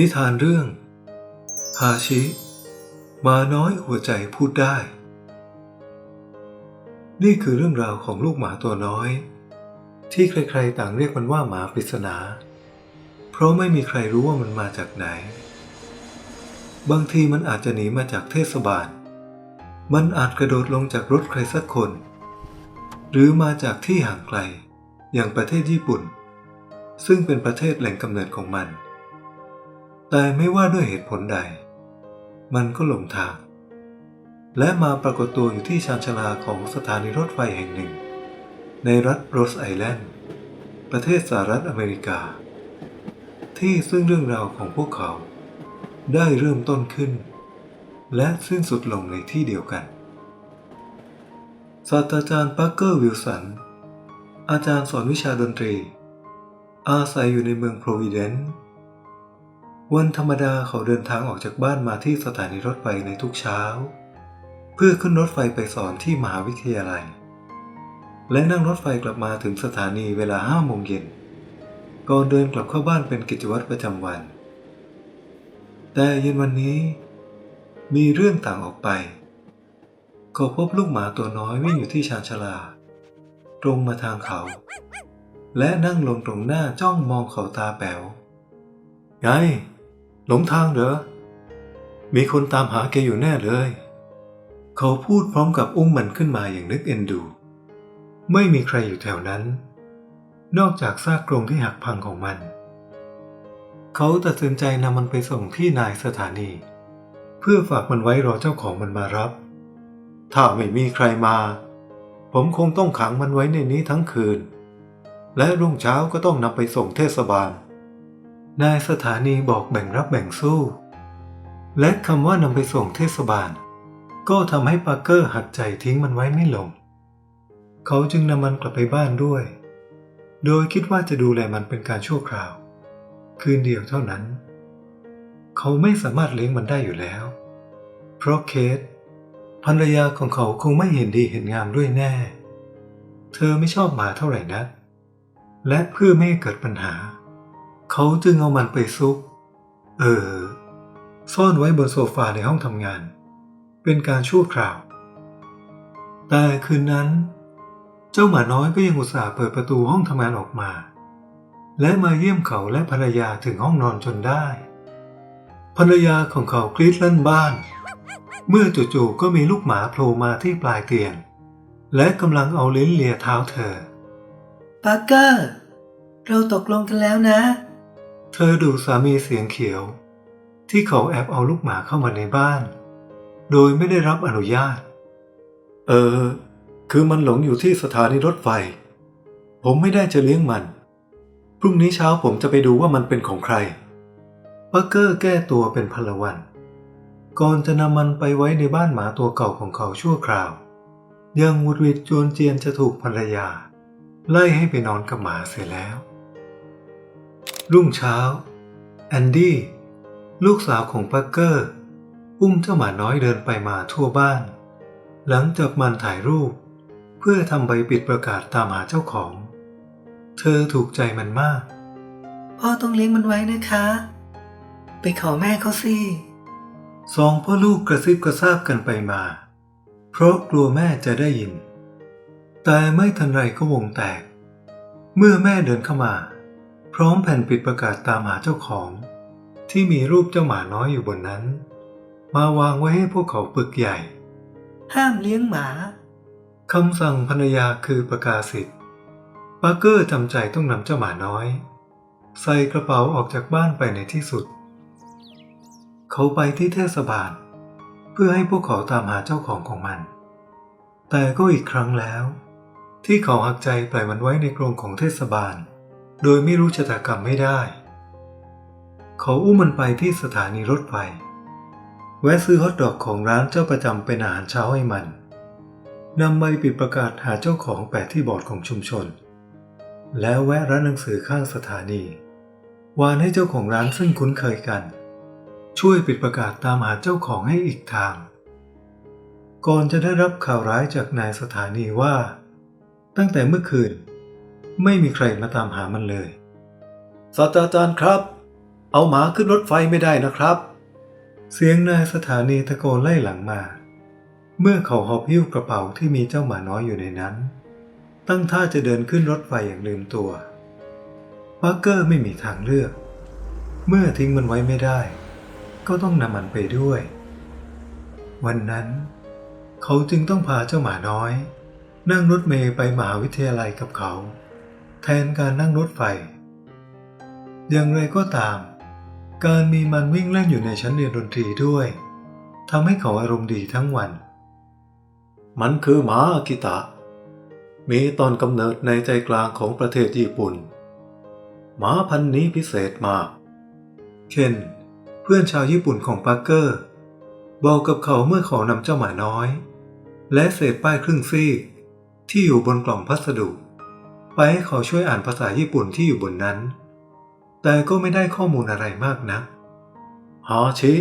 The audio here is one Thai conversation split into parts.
นิทานเรื่อง ฮาชิ มาน้อยหัวใจพูดได้ นี่คือเรื่องราวของลูกหมาตัวน้อย ที่ใครๆต่างเรียกมันว่าหมาปริศนา เพราะไม่มีใครรู้ว่ามันมาจากไหน บางทีมันอาจจะหนีมาจากเทศบาล มันอาจกระโดดลงจากรถใครสักคน หรือมาจากที่ห่างไกล อย่างประเทศญี่ปุ่น ซึ่งเป็นประเทศแหล่งกำเนิดของมัน แต่ไม่ว่าด้วยเหตุผลใด มันก็หลงทาง และมาปรากฏตัวอยู่ที่ชานชาลาของสถานีรถไฟแห่งหนึ่ง ในรัฐโรสไอแลนด์ ประเทศสหรัฐอเมริกา ที่ซึ่งเรื่องราวของพวกเขา ได้เริ่มต้นขึ้น และสิ้นสุดลงในที่เดียวกัน ศาสตราจารย์ปาร์เกอร์วิลสัน อาจารย์สอนวิชาดนตรี อาศัยอยู่ในเมืองโพรวิเดนซ์ วันธรรมดาเขาเดินทางออกจากบ้านมาที่สถานีรถไฟในทุกเช้า เพื่อขึ้นรถไฟไปสอนที่มหาวิทยาลัย และนั่งรถไฟกลับมาถึงสถานีเวลาห้าโมงเย็นก่อนเดินกลับเข้าบ้านเป็นกิจวัตรประจำวัน แต่เย็นวันนี้ มีเรื่องต่างออกไปเขาพบลูกหมาตัวน้อยวิ่งอยู่ที่ชานชาลา ตรงมาทางเขา และนั่งลงตรงหน้าจ้องมองเขาตาแป๋วไง หลงทางเหรอ มีคนตามหาแกอยู่แน่เลย เขาพูดพร้อมกับอุ้มมันขึ้นมาอย่างนึกเอ็นดู ไม่มีใครอยู่แถวนั้น นอกจากซากกรงที่หักพังของมัน เขาตัดสินใจนำมันไปส่งที่นายสถานี เพื่อฝากมันไว้รอเจ้าของมันมารับ ถ้าไม่มีใครมา ผมคงต้องขังมันไว้ในนี้ทั้งคืน และรุ่งเช้าก็ต้องนำไปส่งเทศบาล นายสถานีบอกแบ่งรับแบ่งสู้ และคำว่านำไปส่งเทศบาล ก็ทำให้ปาร์เกอร์หัดใจทิ้งมันไว้ไม่ลง เขาจึงนำมันกลับไปบ้านด้วย โดยคิดว่าจะดูแลมันเป็นการชั่วคราว คืนเดียวเท่านั้น เขาไม่สามารถเลี้ยงมันได้อยู่แล้ว เพราะเคสภรรยาของเขาคงไม่เห็นดีเห็นงามด้วยแน่ เธอไม่ชอบหมาเท่าไหร่นักและเพื่อไม่ให้เกิดปัญหาเเขาจึงเอามันไปซุก เออ ซ่อนไว้บนโซฟาในห้องทำงาน เป็นการชั่วคราว แต่คืนนั้น เจ้าหมาน้อยก็ยังอุตส่าห์เปิดประตูห้องทำงานออกมา และมาเยี่ยมเขาและภรรยาถึงห้องนอนจนได้ ภรรยาของเขากรีดลั่นบ้าน เมื่อจู่ๆก็มีลูกหมาโผล่มาที่ปลายเตียง และกำลังเอาลิ้นเลียเท้าเธอปาร์เกอร์เราตกลงกันแล้วนะ ธอดูสามีเสียงเขียว ที่เขาแอบเอาลูกหมาเข้ามาในบ้าน โดยไม่ได้รับอนุญาต เออ คือมันหลงอยู่ที่สถานีรถไฟ ผมไม่ได้จะเลี้ยงมัน พรุ่งนี้เช้าผมจะไปดูว่ามันเป็นของใครปักเกอร์แก้ตัวเป็นพลวัน ก่อนจะนำมันไปไว้ในบ้านหมาตัวเก่าของเขาชั่วคราว ยังหวุดหวิดจวนเจียนจะถูกภรรยา ไล่ให้ไปนอนกับหมาเสียแล้ว รุ่งเช้า แอนดี้ ลูกสาวของปักเกอร์ อุ้มเจ้าหมาน้อยเดินไปมาทั่วบ้าน หลังจากมันถ่ายรูป เพื่อทำใบปิดประกาศตามหาเจ้าของ เธอถูกใจมันมาก พ่อต้องเลี้ยงมันไว้นะคะ ไปขอแม่เขาสิสองพ่อลูกกระซิบกระซาบกันไปมา เพราะกลัวแม่จะได้ยิน แต่ไม่ทันไรก็วงแตก เมื่อแม่เดินเข้ามาพ ร้อมแผ่นปิดประกาศตามหาเจ้าของ ที่มีรูปเจ้าหมาน้อยอยู่บนนั้น มาวางไว้ให้พวกเขาปึกใหญ่ ห้ามเลี้ยงหมาคำสั่งภรรยาคือประกาศสิทธิ์ปาร์เกอร์จำใจต้องนำเจ้าหมาน้อย ใส่กระเป๋าออกจากบ้านไปในที่สุด เขาไปที่เทศบาล เพื่อให้พวกเขาตามหาเจ้าของของมัน แต่ก็อีกครั้งแล้ว ที่เขาหักใจปล่อยมันไว้ในกรงของเทศบาล โดยไม่รู้ชะตากรรมไม่ได้ เขาอุ้มมันไปที่สถานีรถไฟ แวะซื้อฮอทดอกของร้านเจ้าประจำเป็นอาหารเช้าให้มัน นำใบปิดประกาศหาเจ้าของแปะที่บอร์ดของชุมชน แล้วแวะร้านหนังสือข้างสถานี วานให้เจ้าของร้านซึ่งคุ้นเคยกัน ช่วยปิดประกาศตามหาเจ้าของให้อีกทาง ก่อนจะได้รับข่าวร้ายจากนายสถานีว่า ตั้งแต่เมื่อคืน ไม่มีใครมาตามหามันเลยศาสตราจารย์ครับ เอาหมาขึ้นรถไฟไม่ได้นะครับ เสียงนายสถานีตะโกนไล่หลังมา เมื่อเขาหอบหิ้วกระเป๋าที่มีเจ้าหมาน้อยอยู่ในนั้น ตั้งท่าจะเดินขึ้นรถไฟอย่างลืมตัวปาร์เกอร์ไม่มีทางเลือก เมื่อทิ้งมันไว้ไม่ได้ ก็ต้องนำมันไปด้วย วันนั้น เขาจึงต้องพาเจ้าหมาน้อย นั่งรถเมล์ไปมหาวิทยาลัยกับเขา แทนการนั่งรถไฟ อย่างไรก็ตาม การมีมันวิ่งเล่นอยู่ในชั้นเรียนดนตรีด้วยทำให้เขาอารมณ์ดีทั้งวัน มันคือหมาอากิตะ มีตอนกำเนิดในใจกลางของประเทศญี่ปุ่น หมาพันธุ์นี้พิเศษมาก เคนเพื่อนชาวญี่ปุ่นของปาร์เกอร์ บอกกับเขาเมื่อเขานำเจ้าหมาน้อย และเศษป้ายครึ่งซีกที่อยู่บนกล่องพัสดุ ไปให้เขาช่วยอ่านภาษาญี่ปุ่นที่อยู่บนนั้น แต่ก็ไม่ได้ข้อมูลอะไรมากนะักฮาชิ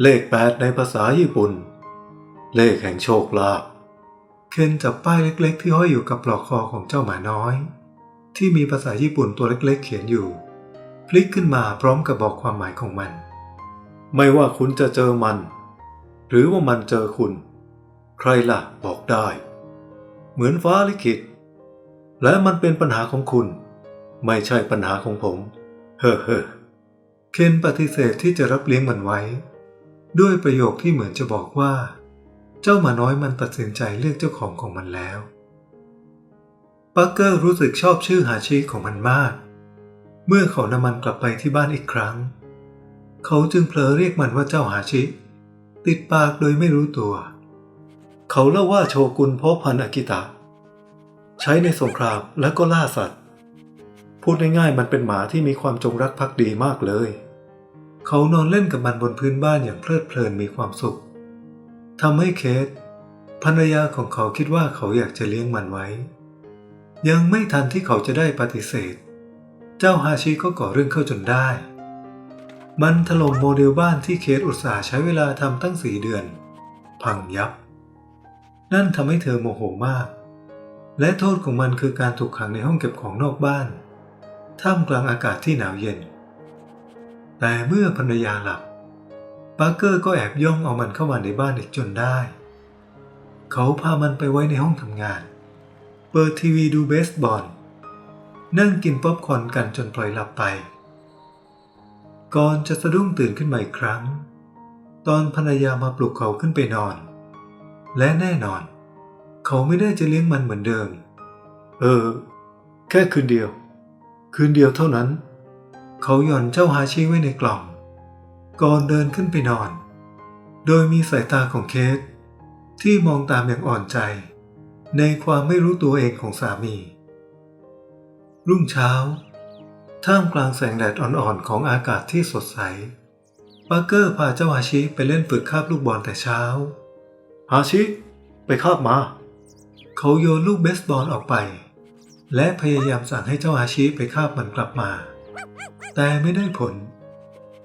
เลขแปดในภาษาญี่ปุ่น เลขแห่งโชคลาภเคนจับป้ายเล็กๆ ที่ห้อยอยู่กับปลอกคอของเจ้าหมาน้อย ที่มีภาษาญี่ปุ่นตัวเล็กๆ เขียนอยู่ พลิกขึ้นมาพร้อมกับบอกความหมายของมัน ไม่ว่าคุณจะเจอมัน หรือว่ามันเจอคุณ ใครล่ะบอกได้ เหมือนฟ้าลิขิต และมันเป็นปัญหาของคุณ ไม่ใช่ปัญหาของผม เฮ้อเฮ้อเคนปฏิเสธที่จะรับเลี้ยงมันไว้ ด้วยประโยคที่เหมือนจะบอกว่า เจ้าหมาน้อยมันตัดสินใจเลือกเจ้าของของมันแล้วปักเกอร์รู้สึกชอบชื่อฮาชิของมันมาก เมื่อเขานำมันกลับไปที่บ้านอีกครั้ง เขาจึงเผลอเรียกมันว่าเจ้าฮาชิ ติดปากโดยไม่รู้ตัว เขาเล่าว่าโชกุนพ่อพันอากิตะ ใช้ในสงครามและก็ล่าสัตว์ พูดง่ายๆมันเป็นหมาที่มีความจงรักภักดีมากเลย เขานอนเล่นกับมันบนพื้นบ้านอย่างเพลิดเพลินมีความสุขทำให้เคสภรรยาของเขาคิดว่าเขาอยากจะเลี้ยงมันไว้ ยังไม่ทันที่เขาจะได้ปฏิเสธ เจ้าฮาชิก็ก่อเรื่องเข้าจนได้ มันถล่มโมเดลบ้านที่เคสอุตสาห์ใช้เวลาทำตั้งสี่เดือน พังยับ นั่นทำให้เธอโมโหมาก และโทษของมันคือการถูกขังในห้องเก็บของนอกบ้าน ท่ามกลางอากาศที่หนาวเย็น แต่เมื่อภรรยาหลับปาร์เกอร์ก็แอบย่องเอามันเข้ามาในบ้านอีกจนได้ เขาพามันไปไว้ในห้องทำงาน เปิดทีวีดูเบสบอล นั่งกินป๊อปคอร์นกันจนปล่อยหลับไป ก่อนจะสะดุ้งตื่นขึ้นมาอีกครั้ง ตอนภรรยามาปลุกเขาขึ้นไปนอน และแน่นอนเขาไม่ได้จะเลี้ยงมันเหมือนเดิม เออ แค่คืนเดียว คืนเดียวเท่านั้น เขาหย่อนเจ้าฮาชิไว้ในกล่อง ก่อนเดินขึ้นไปนอน โดยมีสายตาของเคสที่มองตามอย่างอ่อนใจ ในความไม่รู้ตัวเองของสามี รุ่งเช้า ท่ามกลางแสงแดดอ่อนๆของอากาศที่สดใสปาร์เกอร์พาเจ้าฮาชิไปเล่นฝึกคาบลูกบอลแต่เช้า ฮาชิ ไปคาบมา เขาโยนลูกเบสบอลออกไป และพยายามสั่งให้เจ้าฮาชิไปคาบมันกลับมา แต่ไม่ได้ผล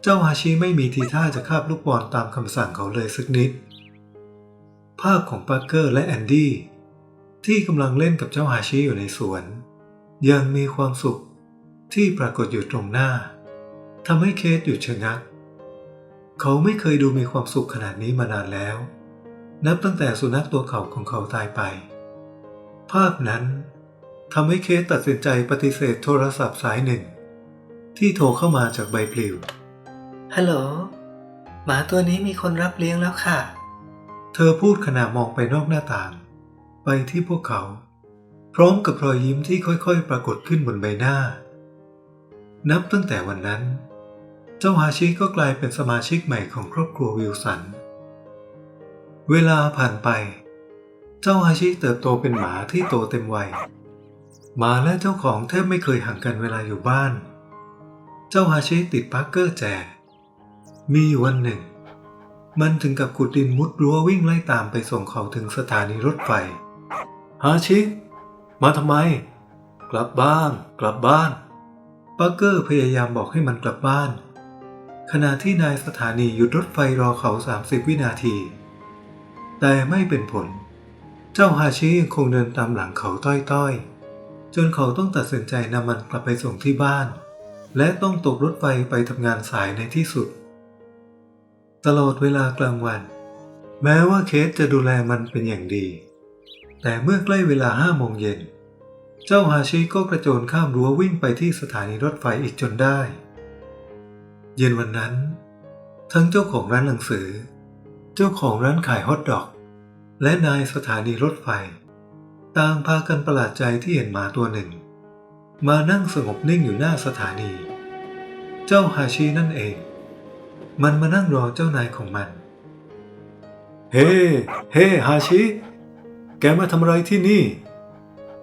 เจ้าฮาชิไม่มีทีท่าจะคาบลูกบอลตามคำสั่งเขาเลยสักนิด ภาพของปาร์เกอร์และแอนดี้ที่กำลังเล่นกับเจ้าฮาชิอยู่ในสวน ยังมีความสุขที่ปรากฏอยู่ตรงหน้าทำให้เคสหยุดชะงัก เขาไม่เคยดูมีความสุขขนาดนี้มานานแล้ว นับตั้งแต่สุนัขตัวเขาของเขาตายไป ภาพนั้นทำให้เคสตัดสินใจปฏิเสธโทรศัพท์สายหนึ่ง ที่โทรเข้ามาจากใบปลิว ฮัลโหล หมาตัวนี้มีคนรับเลี้ยงแล้วค่ะ เธอพูดขณะมองไปนอกหน้าต่าง ไปที่พวกเขา พร้อมกับรอยยิ้มที่ค่อยๆ ปรากฏขึ้นบนใบหน้า นับตั้งแต่วันนั้น เจ้าฮาชิก็กลายเป็นสมาชิกใหม่ของครอบครัววิลสัน เวลาผ่านไป เจ้าฮาชิเติบโตเป็นหมาที่โตเต็มวัย หมาและเจ้าของแทบไม่เคยห่างกันเวลาอยู่บ้าน เจ้าฮาชิติดปาร์เกอร์แจ มีอยู่วันหนึ่ง มันถึงกับขุดดินมุดรั้ววิ่งไล่ตามไปส่งเขาถึงสถานีรถไฟ ฮาชิ มาทำไม กลับบ้าน กลับบ้านปาร์เกอร์พยายามบอกให้มันกลับบ้าน ขณะที่นายสถานีหยุดรถไฟรอเขา 30 วินาที แต่ไม่เป็นผลเจ้าฮาชิยังคงเดินตามหลังเขาต้อยๆ จนเขาต้องตัดสินใจนำมันกลับไปส่งที่บ้าน และต้องตกรถไฟไปทำงานสายในที่สุด ตลอดเวลากลางวัน แม้ว่าเคสจะดูแลมันเป็นอย่างดี แต่เมื่อใกล้เวลาห้าโมงเย็น เจ้าฮาชิก็กระโจนข้ามรั้ววิ่งไปที่สถานีรถไฟอีกจนได้ เย็นวันนั้น ทั้งเจ้าของร้านหนังสือ เจ้าของร้านขายฮอทดอก และนายสถานีรถไฟ ต่างพากันประหลาดใจที่เห็นหมาตัวหนึ่ง มานั่งสงบนิ่งอยู่หน้าสถานี เจ้าฮาชินั่นเอง มันมานั่งรอเจ้านายของมัน เฮ้เฮ้ฮาชิ แกมาทำอะไรที่นี่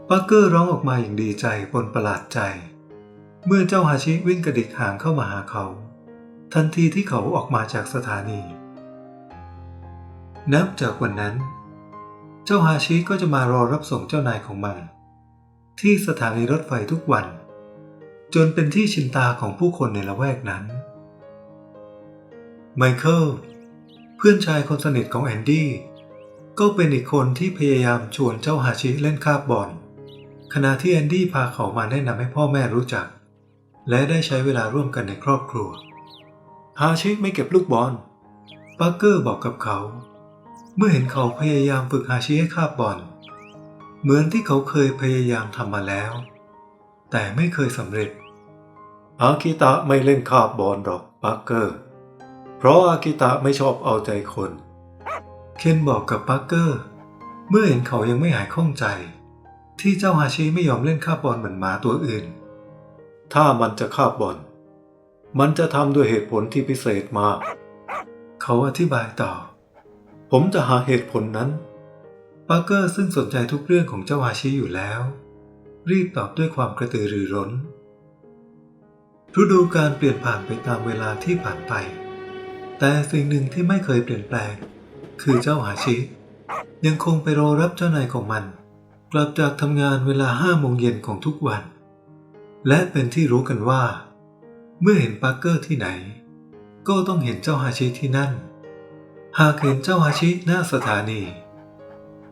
ปักเกอร์ร้องออกมาอย่างดีใจปนประหลาดใจ เมื่อเจ้าฮาชิวิ่งกระดิกหางเข้ามาหาเขา ทันทีที่เขาออกมาจากสถานี นับจากวันนั้นเจ้าฮาชิก็จะมารอรับส่งเจ้านายของมัน ที่สถานีรถไฟทุกวัน จนเป็นที่ชินตาของผู้คนในละแวกนั้น ไมเคิลเพื่อนชายคนสนิทของแอนดี้ก็เป็นอีกคนที่พยายามชวนเจ้าฮาชิเล่นคาบบอลขณะที่แอนดี้พาเขามาแนะนำให้พ่อแม่รู้จัก และได้ใช้เวลาร่วมกันในครอบครัว ฮาชิไม่เก็บลูกบอลปักเกอร์บอกกับเขา เมื่อเห็นเขาพยายามฝึกฮาชิให้คาบบอล เหมือนที่เขาเคยพยายามทำมาแล้ว แต่ไม่เคยสำเร็จ อากิตะไม่เล่นคาบบอลหรอกปักเกอร์ เพราะอากิตะไม่ชอบเอาใจคน เคนบอกกับปักเกอร์ เมื่อเห็นเขายังไม่หายข้องใจ ที่เจ้าฮาชิไม่ยอมเล่นคาบบอลเหมือนหมาตัวอื่น ถ้ามันจะคาบบอลมันจะทำด้วยเหตุผลที่พิเศษมาก เขาอธิบายต่อ ผมจะหาเหตุผลนั้นปักเกอร์ซึ่งสนใจทุกเรื่องของเจ้าฮาชิอยู่แล้ว รีบตอบด้วยความกระตือรือร้นฤดูการเปลี่ยนผ่านไปตามเวลาที่ผ่านไป แต่สิ่งหนึ่งที่ไม่เคยเปลี่ยนแปลง คือเจ้าฮาชิ ยังคงไปรอรับเจ้านายของมัน กลับจากทำงานเวลาห้าโมงเย็นของทุกวัน และเป็นที่รู้กันว่า เมื่อเห็นปาร์เกอร์ที่ไหน ก็ต้องเห็นเจ้าฮาชิที่นั่น หากเห็นเจ้าฮาชิหน้าสถานี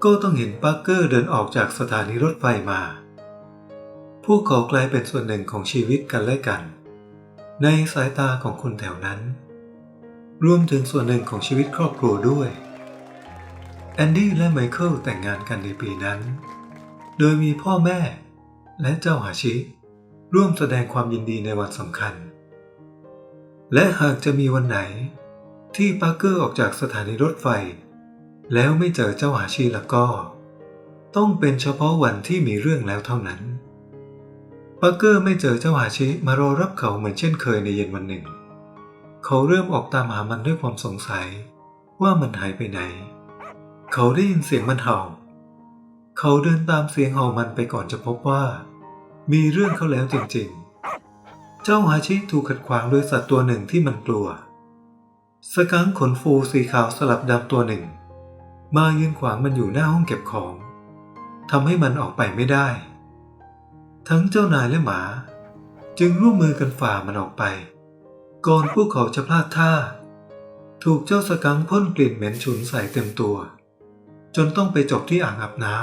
ก็ต้องเห็นปาร์เกอร์เดินออกจากสถานีรถไฟมา พวกเขากลายเป็นส่วนหนึ่งของชีวิตกันและกัน ในสายตาของคนแถวนั้น รวมถึงส่วนหนึ่งของชีวิตครอบครัวด้วยแอนดี้และไมเคิลแต่งงานกันในปีนั้น โดยมีพ่อแม่และเจ้าฮาชิ ร่วมแสดงความยินดีในวันสำคัญ และหากจะมีวันไหน ที่ปาร์เกอร์ออกจากสถานีรถไฟ แล้วไม่เจอเจ้าฮาชิแล้วก็ ต้องเป็นเฉพาะวันที่มีเรื่องแล้วเท่านั้นปาร์เกอร์ไม่เจอเจ้าฮาชิมารอรับเขาเหมือนเช่นเคยในเย็นวันหนึ่ง เขาเริ่มออกตามหามันด้วยความสงสัยว่ามันหายไปไหน เขาได้ยินเสียงมันเห่า เขาเดินตามเสียงเห่ามันไปก่อนจะพบว่า มีเรื่องเขาแล้วจริงๆ เจ้าฮาชิถูกขัดขวางโดยสัตว์ตัวหนึ่งที่มันกลัว สกังค์ขนฟูสีขาวสลับดำตัวหนึ่ง มายืนขวางมันอยู่หน้าห้องเก็บของทำให้มันออกไปไม่ได้ ทั้งเจ้านายและหมา จึงร่วมมือกันฝ่ามันออกไป ก่อนพวกเขาจะพลาดท่า ถูกเจ้าสกังค์พ่นกลิ่นเหม็นฉุนใส่เต็มตัว จนต้องไปจบที่อ่างอาบน้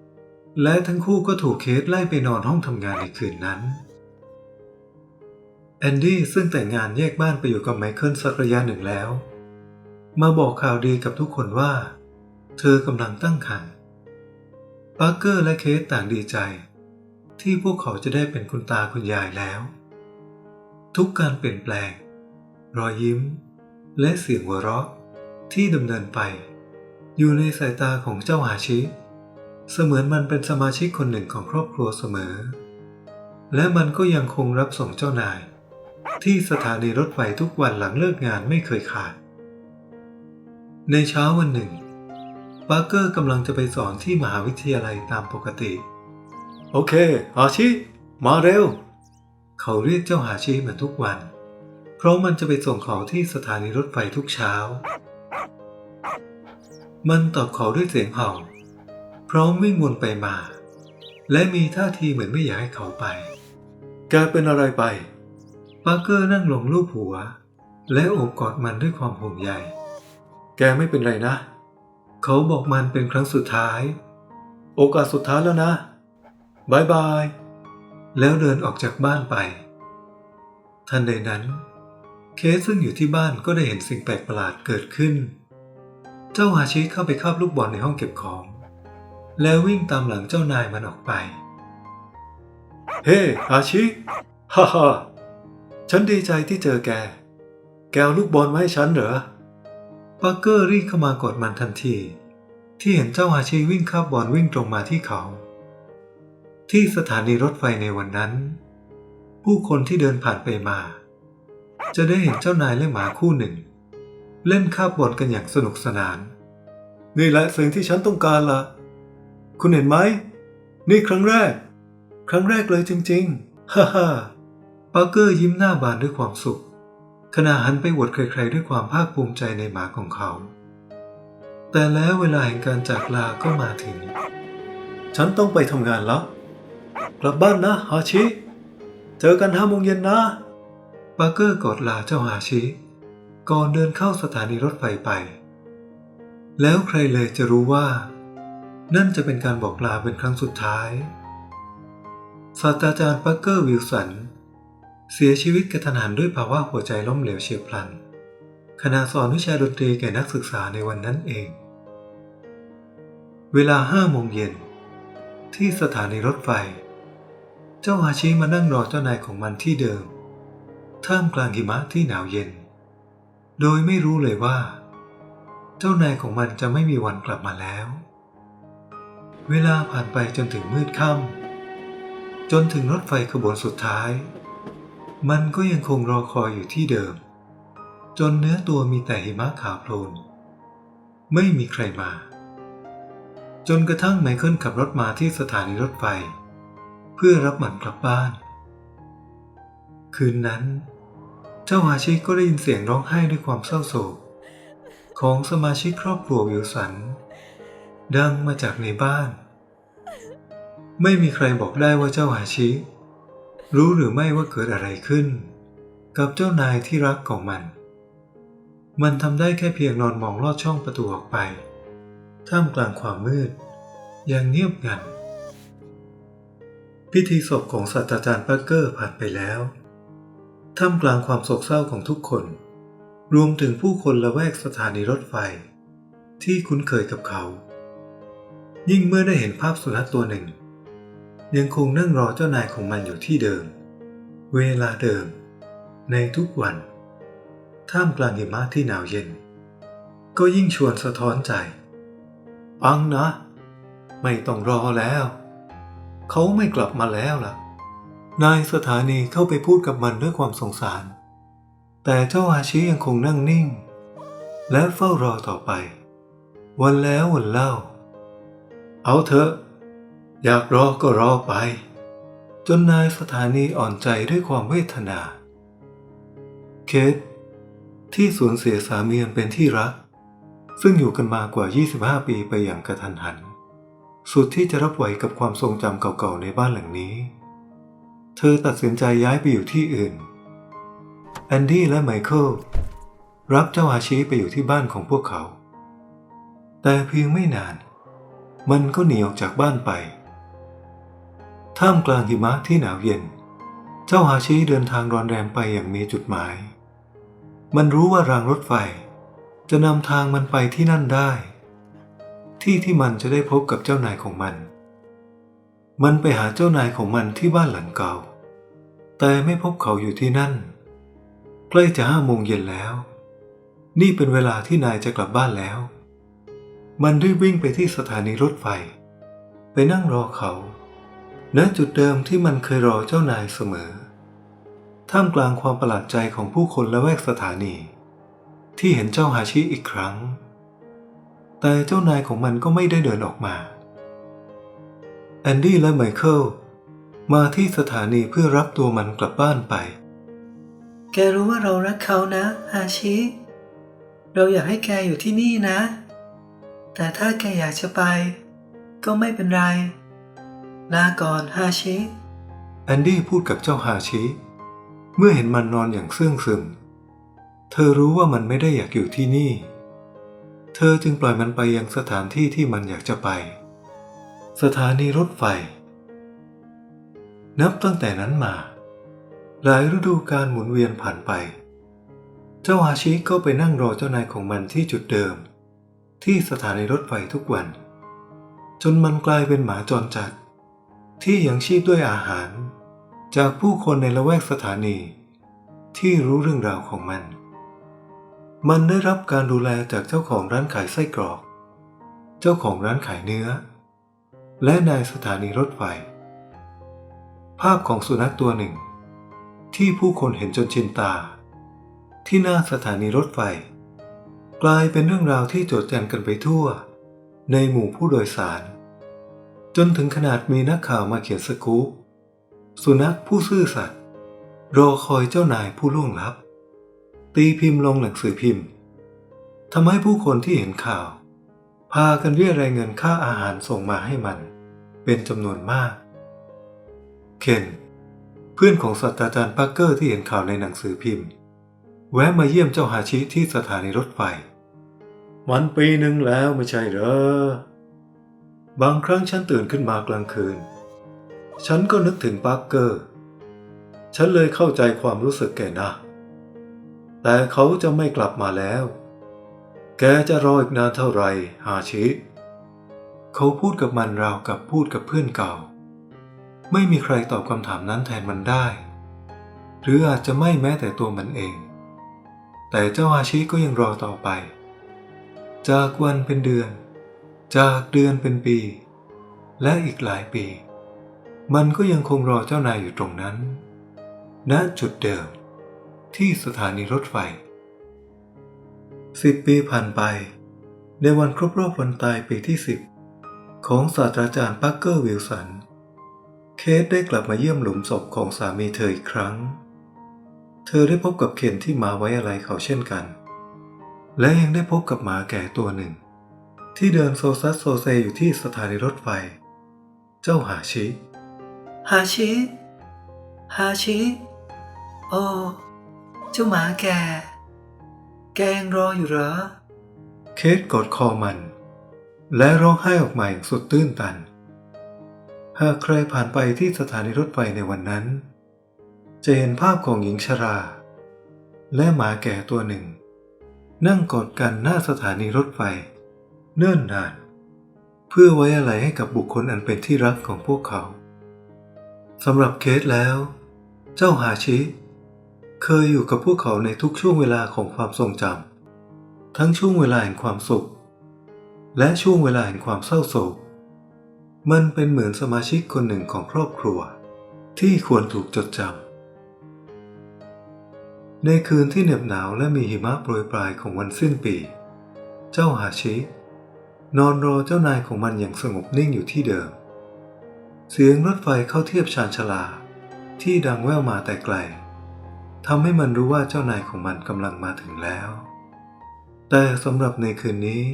ำและทั้งคู่ก็ถูกเคสไล่ไปนอนห้องทำงานในคืนนั้น แอนดี้ซึ่งแต่งงานแยกบ้านไปอยู่กับไมเคิลสักระยะหนึ่งแล้ว มาบอกข่าวดีกับทุกคนว่า เธอกำลังตั้งครรภ์ปาร์เกอร์และเคสต่างดีใจ ที่พวกเขาจะได้เป็นคุณตาคุณยายแล้ว ทุกการเปลี่ยนแปลง รอยยิ้ม และเสียงหัวเราะที่ดำเนินไป อยู่ในสายตาของเจ้าหาชิ เสมือนมันเป็นสมาชิกคนหนึ่งของครอบครัวเสมอ และมันก็ยังคงรับส่งเจ้านาย ที่สถานีรถไฟทุกวันหลังเลิกงานไม่เคยขาด ในเช้าวันหนึ่งปาร์เกอร์กำลังจะไปสอนที่มหาวิทยาลัยตามปกติ โอเคฮาชิ มาเร็ว เขาเรียกเจ้าฮาชิเหมือนทุกวัน เพราะมันจะไปส่งเขาที่สถานีรถไฟทุกเช้า มันตอบเขาด้วยเสียงเห่า พร้อมวิ่งวนไปมา และมีท่าทีเหมือนไม่อยากให้เขาไป แกเป็นอะไรไป ปาร์เกอร์นั่งลงลูบหัว และโอบกอดมันด้วยความห่วงใย แกไม่เป็นไรนะ เขาบอกมันเป็นครั้งสุดท้าย โอกาสสุดท้ายแล้วนะบายบาย แล้วเดินออกจากบ้านไป ทันใดนั้น เคสซึ่งอยู่ที่บ้านก็ได้เห็นสิ่งแปลกประหลาดเกิดขึ้น เจ้าฮาชิเข้าไปคาบลูกบอลในห้องเก็บของ แล้ววิ่งตามหลังเจ้านายมันออกไป เฮ้ฮาชิ ฮ่าฮ่า ฉันดีใจที่เจอแก แกเอาลูกบอลมาให้ฉันเหรอปาร์เกอร์รีบเข้ามากอดมันทันที ที่เห็นเจ้าฮาชิวิ่งคาบบอลวิ่งตรงมาที่เขา ที่สถานีรถไฟในวันนั้น ผู้คนที่เดินผ่านไปมา จะได้เห็นเจ้านายและหมาคู่หนึ่ง เล่นคาบบอลกันอย่างสนุกสนาน นี่แหละสิ่งที่ฉันต้องการละ่ะคุณเห็นไหม นี่ครั้งแรก ครั้งแรกเลยจริง ๆ ฮ่าฮ่า ปาร์เกอร์ยิ้มหน้าบานด้วยความสุข ขณะหันไปอวดใครๆด้วยความภาคภูมิใจในหมาของเขา แต่แล้วเวลาแห่งการจากลาก็มาถึง ฉันต้องไปทำงานแล้ว กลับบ้านนะฮาชิ เจอกันห้าโมงเย็นนะ ปาร์เกอร์กอดลาเจ้าฮาชิ ก่อนเดินเข้าสถานีรถไฟไป แล้วใครเลยจะรู้ว่า นั่นจะเป็นการบอกลาเป็นครั้งสุดท้ายศาสตราจารย์ปาร์เกอร์วิลสัน เสียชีวิตกระทันหันด้วยภาวะหัวใจล้มเหลวเฉียบพลันขณะสอนวิชาดนตรีแก่นักศึกษาในวันนั้นเอง เวลาห้าโมงเย็น ที่สถานีรถไฟ เจ้าฮาชิมานั่งรอเจ้านายของมันที่เดิม ท่ามกลางหิมะที่หนาวเย็น โดยไม่รู้เลยว่า เจ้านายของมันจะไม่มีวันกลับมาแล้ว เวลาผ่านไปจนถึงมืดค่ำจนถึงรถไฟขบวนสุดท้าย มันก็ยังคงรอคอยอยู่ที่เดิม จนเนื้อตัวมีแต่หิมะขาวโพลน ไม่มีใครมา จนกระทั่งไมเคิลขับรถมาที่สถานีรถไฟ เพื่อรับมันกลับบ้าน คืนนั้น เจ้าฮาชิก็ได้ยินเสียงร้องไห้ด้วยความเศร้าโศก ของสมาชิกครอบครัววิลสัน ดังมาจากในบ้าน ไม่มีใครบอกได้ว่าเจ้าฮาชิ รู้หรือไม่ว่าเกิดอะไรขึ้น กับเจ้านายที่รักของมัน มันทำได้แค่เพียงนอนมองลอดช่องประตูออกไป ท่ามกลางความมืดอย่างเงียบงัน พิธีศพของศาสตราจารย์ปาร์เกอร์ผ่านไปแล้ว ท่ามกลางความโศกเศร้าของทุกคน รวมถึงผู้คนละแวกสถานีรถไฟ ที่คุ้นเคยกับเขา ยิ่งเมื่อได้เห็นภาพสุนัขตัวหนึ่ง ยังคงนั่งรอเจ้านายของมันอยู่ที่เดิม เวลาเดิม ในทุกวัน ท่ามกลางหิมะที่หนาวเย็น ก็ยิ่งชวนสะท้อนใจปังนะ ไม่ต้องรอแล้ว เขาไม่กลับมาแล้วล่ะ นายสถานีเข้าไปพูดกับมันด้วยความสงสาร แต่เจ้าอาชิยังคงนั่งนิ่ง และเฝ้ารอต่อไป วันแล้ววันเล่า เอาเถอะ อยากรอก็รอไป จนนายสถานีอ่อนใจด้วยความเวทนา เคทที่สูญเสียสามีนเป็นที่รัก ซึ่งอยู่กันมากว่า 25 ปีไปอย่างกระทันหัน สุดที่จะรับไหวกับความทรงจำเก่าๆในบ้านหลังนี้ เธอตัดสินใจย้ายไปอยู่ที่อื่น แอนดี้และไมเคิลรับเจ้าอาชีไปอยู่ที่บ้านของพวกเขา แต่เพียงไม่นาน มันก็หนีออกจากบ้านไป ท่ามกลางหิมะที่หนาวเย็น เจ้าฮาชิเดินทางรอนแรมไปอย่างมีจุดหมาย มันรู้ว่ารางรถไฟ จะนำทางมันไปที่นั่นได้ ที่ที่มันจะได้พบกับเจ้านายของมัน มันไปหาเจ้านายของมันที่บ้านหลังเก่า แต่ไม่พบเขาอยู่ที่นั่น ใกล้จะห้าโมงเย็นแล้ว นี่เป็นเวลาที่นายจะกลับบ้านแล้ว มันรีบวิ่งไปที่สถานีรถไฟ ไปนั่งรอเขา ณจุดเดิมที่มันเคยรอเจ้านายเสมอ ท่ามกลางความประหลาดใจของผู้คนและแวกสถานี ที่เห็นเจ้าฮาชิอีกครั้ง แต่เจ้านายของมันก็ไม่ได้เดินออกมา แอนดี้และไมเคิลมาที่สถานีเพื่อรับตัวมันกลับบ้านไป แกรู้ว่าเรารักเขานะฮาชิ เราอยากให้แกอยู่ที่นี่นะ แต่ถ้าแกอยากจะไป ก็ไม่เป็นไร ลาก่อนฮาชิแอนดี้พูดกับเจ้าฮาชิเมื่อเห็นมันนอนอย่างเสื่องซึม เธอรู้ว่ามันไม่ได้อยากอยู่ที่นี่ เธอจึงปล่อยมันไปยังสถานที่ที่มันอยากจะไป สถานีรถไฟ นับตั้งแต่นั้นมา หลายฤดูการหมุนเวียนผ่านไป เจ้าฮาชิก็ไปนั่งรอเจ้านายของมันที่จุดเดิม ที่สถานีรถไฟทุกวัน จนมันกลายเป็นหมาจรจัด ที่ยังชีพด้วยอาหาร จากผู้คนในละแวกสถานี ที่รู้เรื่องราวของมัน มันได้รับการดูแลจากเจ้าของร้านขายไส้กรอก เจ้าของร้านขายเนื้อ และนายสถานีรถไฟ ภาพของสุนัขตัวหนึ่ง ที่ผู้คนเห็นจนชินตา ที่หน้าสถานีรถไฟ กลายเป็นเรื่องราวที่โจดจันกันไปทั่ว ในหมู่ผู้โดยสาร จนถึงขนาดมีนักข่าวมาเขียนสกู๊ปสุนัขผู้ซื่อสัตย์รอคอยเจ้านายผู้ล่วงลับ ตีพิมพ์ลงหนังสือพิมพ์ทำให้ผู้คนที่เห็นข่าว พากันเรียรายเงินค่าอาหารส่งมาให้มัน เป็นจำนวนมาก เคนเพื่อนของศาสตราจารย์ปาร์เกอร์ที่เห็นข่าวในหนังสือพิมพ์ แวะมาเยี่ยมเจ้าฮาชิที่สถานีรถไฟ มันปีหนึ่งแล้วไม่ใช่เหรอ บางครั้งฉันตื่นขึ้นมากลางคืน ฉันก็นึกถึงปาร์เกอร์ ฉันเลยเข้าใจความรู้สึกแกนะ แต่เขาจะไม่กลับมาแล้ว แกจะรออีกนานเท่าไหร่ฮาชิ เขาพูดกับมันราวกับพูดกับเพื่อนเก่า ไม่มีใครตอบคำถามนั้นแทนมันได้ หรืออาจจะไม่แม้แต่ตัวมันเอง แต่เจ้าฮาชิก็ยังรอต่อไป จากวันเป็นเดือน จากเดือนเป็นปี และอีกหลายปี มันก็ยังคงรอเจ้านายอยู่ตรงนั้น ณจุดเดิม ที่สถานีรถไฟสิบปีผ่านไป ในวันครบรอบวันตายปีที่สิบของศาสตราจารย์ปักเกอร์วิลสัน เคทได้กลับมาเยี่ยมหลุมศพของสามีเธออีกครั้ง เธอได้พบกับเคนที่มาไว้อะไรเขาเช่นกัน และยังได้พบกับหมาแก่ตัวหนึ่ง ที่เดินโซซัสโซเซอยู่ที่สถานีรถไฟ เจ้าหาชิ ฮาชิ ฮาชิ โอ้เจ้าหมาแก แกยังรออยู่เหรอ เคทกอดคอมัน และร้องไห้ออกมาอย่างสุดตื้นตัน หากใครผ่านไปที่สถานีรถไฟในวันนั้น จะเห็นภาพของหญิงชรา และหมาแก่ตัวหนึ่ง นั่งกอดกันหน้าสถานีรถไฟ เนิ่นนาน เพื่อไว้อะไรให้กับบุคคลอันเป็นที่รักของพวกเขาสำหรับเคสแล้ว เจ้าหาชิ เคยอยู่กับพวกเขาในทุกช่วงเวลาของความทรงจำทั้งช่วงเวลาแห่งความสุข และช่วงเวลาแห่งความเศร้าโศก มันเป็นเหมือนสมาชิกคนหนึ่งของครอบครัว ที่ควรถูกจดจำในคืนที่เหน็บหนาวและมีหิมะโปรยปลายของวันสิ้นปี เจ้าหาชิ นอนรอเจ้านายของมันอย่างสงบนิ่งอยู่ที่เดิม เสียงรถไฟเข้าเทียบชานชลา ที่ดังแว่วมาแต่ไกลทำให้มันรู้ว่าเจ้านายของมันกำลังมาถึงแล้ว แต่สำหรับในคืนนี้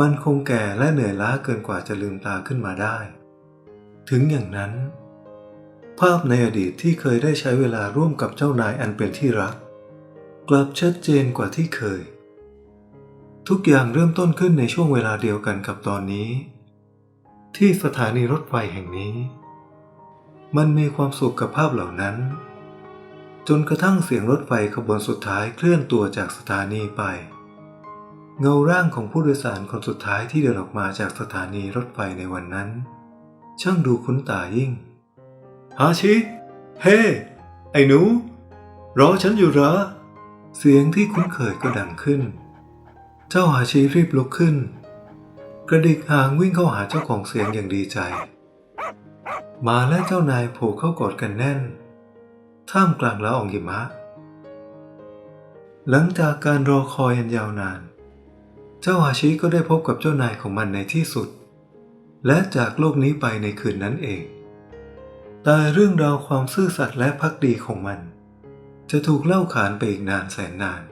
มันคงแก่และเหนื่อยล้าเกินกว่าจะลืมตาขึ้นมาได้ ถึงอย่างนั้น ภาพในอดีตที่เคยได้ใช้เวลาร่วมกับเจ้านายอันเป็นที่รัก กลับชัดเจนกว่าที่เคย ทุกอย่างเริ่มต้นขึ้นในช่วงเวลาเดียวกันกับตอนนี้ ที่สถานีรถไฟแห่งนี้ มันมีความสุขกับภาพเหล่านั้น จนกระทั่งเสียงรถไฟขบวนสุดท้ายเคลื่อนตัวจากสถานีไป เงาร่างของผู้โดยสารคนสุดท้ายที่เดินออกมาจากสถานีรถไฟในวันนั้น ช่างดูคุ้นตายิ่งฮาชิ เฮ้ไอ้หนู รอฉันอยู่เหรอ เสียงที่คุ้นเคยก็ดังขึ้น เจ้าฮาชิรีบลุกขึ้น กระดิกหางวิ่งเข้าหาเจ้าของเสียงอย่างดีใจหมาและเจ้านายโผล่เข้ากอดกันแน่น ท่ามกลางละอองหิมะ หลังจากการรอคอยอันยาวนาน เจ้าฮาชิก็ได้พบกับเจ้านายของมันในที่สุด และจากโลกนี้ไปในคืนนั้นเอง แต่เรื่องราวความซื่อสัตย์และพักดีของมัน จะถูกเล่าขานไปอีกนานแสนนาน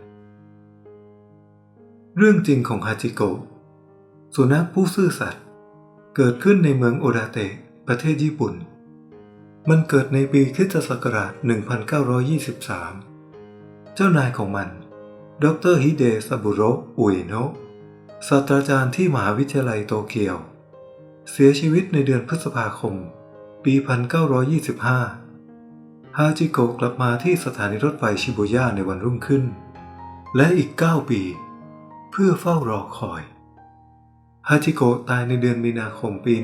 เรื่องจริงของฮาจิโกะสุนัขผู้ซื่อสัตย์เกิดขึ้นในเมืองโอดาเตะประเทศญี่ปุ่น มันเกิดในปีคริสตศักราช 1923 เจ้านายของมัน ดรฮิเดซาบุโรอุเอโนะศาสตราจารย์ที่มหาวิทยาลัยโตเกียว เสียชีวิตในเดือนพฤษภาคม ปี 1925 ฮาจิโกะกลับมาที่สถานีรถไฟชิบุย่าในวันรุ่งขึ้น และอีก 9 ปี เพื่อเฝ้ารอคอยฮาจิโกะตายในเดือนมีนาคมปี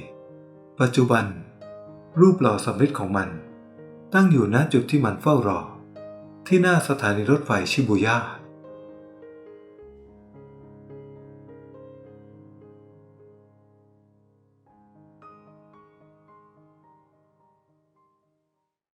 1934 ปัจจุบัน รูปหล่อสำริดของมัน ตั้งอยู่ณจุดที่มันเฝ้ารอ ที่หน้าสถานีรถไฟชิบุย่า